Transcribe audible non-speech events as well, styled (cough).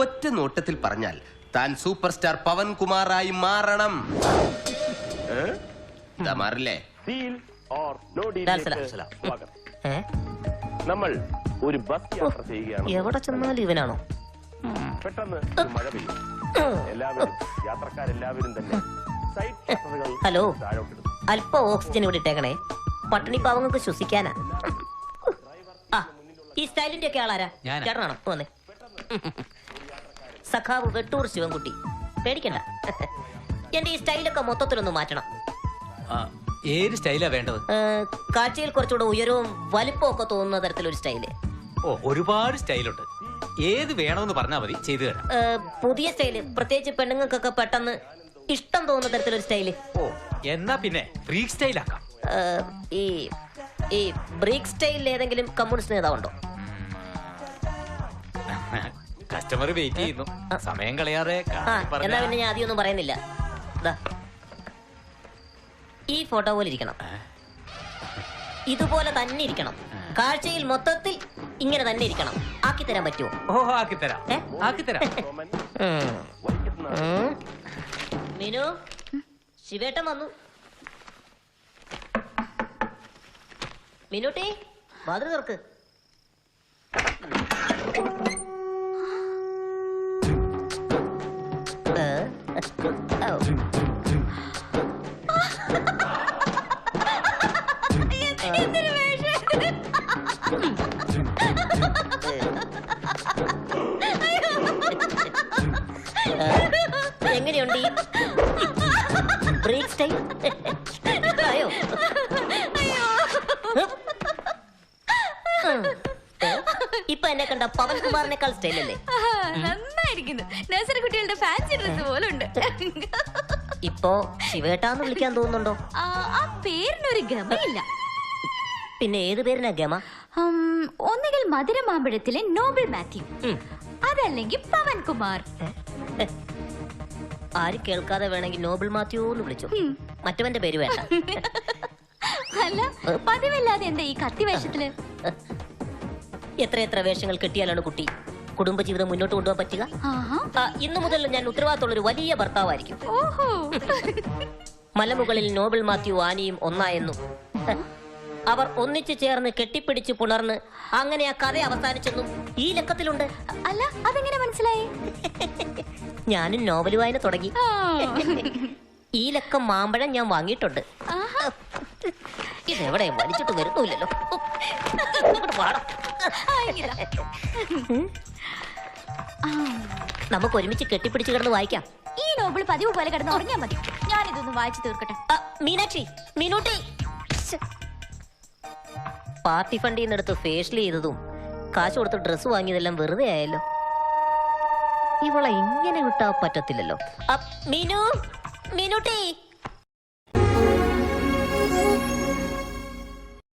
ഒറ്റ നോട്ടത്തിൽ പറഞ്ഞാൽ താൻ സൂപ്പർ സ്റ്റാർ പവൻ കുമാറായി മാറണം ഇതാ മാറില്ലേ? നമ്മൾ ഒരു ബസ് യാത്ര ചെയ്യുകയാണ്. എവിടെ ചെന്നാലും ഇവനാണോ? പെട്ടെന്ന് മഴ പെയ്യും. എല്ലാവരും യാത്രക്കാരെല്ലാവരും തന്നെ ഹലോ. അല്പ അല്പം ഓക്സിജൻ ഇവിടെ ഇട്ടേക്കണേ. പട്ടിണി പാവങ്ങൾക്ക് ശ്വസിക്കാനാ. ഈ സ്റ്റൈലിന്റെ ഒക്കെ ആളാരാ. ചേട്ടനാണോ? വന്നേ. സഖാവ് വെട്ടൂർ ശിവൻകുട്ടി. പേടിക്കണ്ട. എന്റെ ഈ സ്റ്റൈലൊക്കെ മൊത്തത്തിലൊന്ന് മാറ്റണം. ഏത് സ്റ്റൈലാ വേണ്ടത്? കാഴ്ചയിൽ കുറച്ചുകൂടെ ഉയരവും വലിപ്പവും ഒക്കെ തോന്നുന്ന തരത്തിലൊരു സ്റ്റൈൽ. ഓ ഒരുപാട് സ്റ്റൈലുണ്ട്. ഏത് വേണമെന്ന് പറഞ്ഞാൽ മതി ചെയ്തു തരാം. പുതിയ സ്റ്റൈൽ പ്രത്യേകിച്ച് പെണ്ണുങ്ങൾക്കൊക്കെ പെട്ടെന്ന് ഇഷ്ടം തോന്നുന്ന തരത്തിലൊരു സ്റ്റൈൽ. ഓ എന്നാ പിന്നെ ബ്രീക്ക് സ്റ്റൈലാക്കാം. ആക്കാം ഈ ഈ ബ്രീക്ക് സ്റ്റൈലിൽ ഏതെങ്കിലും കമ്മ്യൂണിസ്റ്റ് നേതാവുണ്ടോ? കസ്റ്റമർ വെയിറ്റ് ചെയ്യുന്നു. സമയം കളയാതെ ആ കാര്യം പറഞ്ഞാ- എന്നാ പിന്നെ ഞാൻ ആദ്യം ഒന്നും പറയുന്നില്ല. ദാ. ഈ ഫോട്ടോ പോലെ ഇരിക്കണം. ഇതുപോലെ തന്നെ ഇരിക്കണം. കാഴ്ചയിൽ മൊത്തത്തിൽ ഇങ്ങനെ തന്നെ ഇരിക്കണം. ആക്കി തരാൻ പറ്റുമോ? ഓ ആക്കിത്തരാം ഏ? ആക്കിത്തരാം. (laughs) മിനു ശിവേട്ടൻ വന്നു. മിനുട്ടി വാതിൽ തുറക്ക്. ബ്രേക്ക് സ്റ്റൈൽ ഉം. ഇപ്പൊ എന്നെ കണ്ട പവൻ കുമാറിനേക്കാൾ സ്റ്റൈൽ അല്ലേ? നന്നായിരിക്കുന്നു. നഴ്സറി കുട്ടികളുടെ ഫാൻസി ഡ്രസ് പോലുണ്ട്. ഇപ്പോ ശിവേട്ടാന്ന് വിളിക്കാൻ തോന്നുന്നുണ്ടോ? ആ, പേരിനൊരു ഗമയില്ല. പിന്നെ ഏത് പേരിനാ ഗമ? ഒന്നുകിൽ മധുരമാമ്പഴത്തിലെ നോബിൾ മാത്യു. അതല്ലെങ്കിൽ പവൻ കുമാർ. ഏ. ആര് കേൾക്കാതെ വേണമെങ്കിൽ നോബിൾ മാത്യു എന്ന് വിളിച്ചു. മറ്റവന്റെ പേര് വേണ്ട. അല്ല പതിവില്ലാതെ എന്താ ഈ കത്തി വേഷത്തിൽ? എത്ര എത്ര വേഷങ്ങൾ കെട്ടിയാലാണ് കുട്ടി? കുടുംബജീവിതം മുന്നോട്ട് കൊണ്ടുപോകാൻ പറ്റുക? ഇന്നു മുതൽ ഞാൻ ഉത്തരവാദിത്തമുള്ള ഒരു വലിയ ഭർത്താവായിരിക്കും. മലമുകളിൽ നോബിൾ മാത്യു ആനിയും ഒന്നായെന്നു. അവർ ഒന്നിച്ചു ചേർന്ന് കെട്ടിപ്പിടിച്ച് പുണർന്ന് അങ്ങനെ ആ കഥ അവസാനിച്ചെന്നും ഈ ലക്കത്തിലുണ്ട്. അല്ല അതെങ്ങനെ മനസ്സിലായി? ഞാനും നോവൽ വായന തുടങ്ങി. (laughs) ഈ ലക്കം മാമ്പഴം ഞാൻ വാങ്ങിയിട്ടുണ്ട്. ഇതെവിടെ വലിച്ചിട്ട് വരുന്നില്ലല്ലോ. നമുക്ക് ഒരുമിച്ച് കെട്ടിപ്പിടിച്ച് കിടന്ന് വായിക്കാം. ഈ നോവൽ പതിവ് പോലെ കിടന്ന് ഉറങ്ങിയാ മതി. ഞാനിതൊന്ന് വായിച്ചു തീർക്കട്ടെ. മീനാക്ഷി മീനൂട്ടി. പാർട്ടി ഫണ്ടിൽ നിന്ന് ഫേഷ്യൽ ചെയ്തതും കാശ് കൊടുത്ത് ഡ്രസ്സ് വാങ്ങിയതെല്ലാം വെറുതെ ആയല്ലോ. ഇവളെ ഇങ്ങനെ വിട്ടാ പറ്റത്തില്ലല്ലോ. മിനു മീനു മീനൂട്ടി.